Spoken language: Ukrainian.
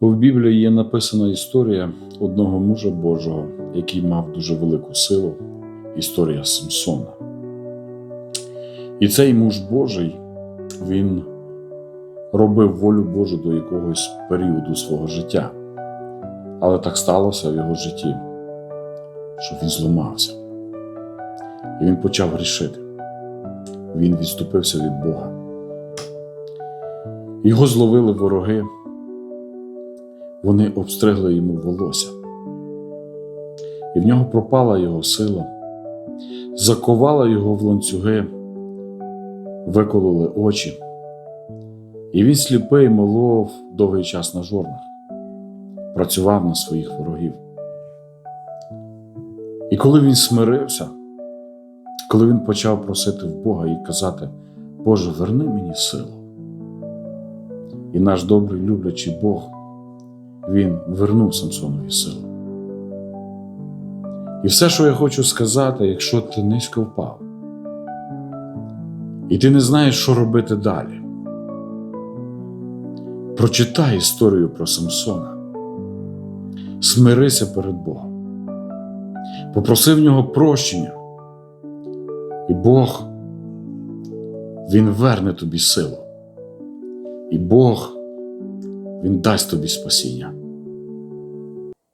В Біблії є написана історія одного мужа Божого, який мав дуже велику силу історія Самсона. І цей муж Божий, він робив волю Божу до якогось періоду свого життя. Але так сталося в його житті, що він зламався. І він почав грішити. Він відступився від Бога. Його зловили вороги, вони обстригли йому волосся. І в нього пропала його сила, заковала його в ланцюги, викололи очі. І він сліпий молов довгий час на жорнах, працював на своїх ворогів. І коли він смирився, коли він почав просити в Бога і казати, Боже, верни мені силу. І наш добрий люблячий Бог, Він вернув Самсонові силу. І все, що я хочу сказати, якщо ти низько впав, і ти не знаєш, що робити далі. Прочитай історію про Самсона, смирися перед Богом, попроси в нього прощення, і Бог, Він верне тобі силу, і Бог, Він дасть тобі спасіння.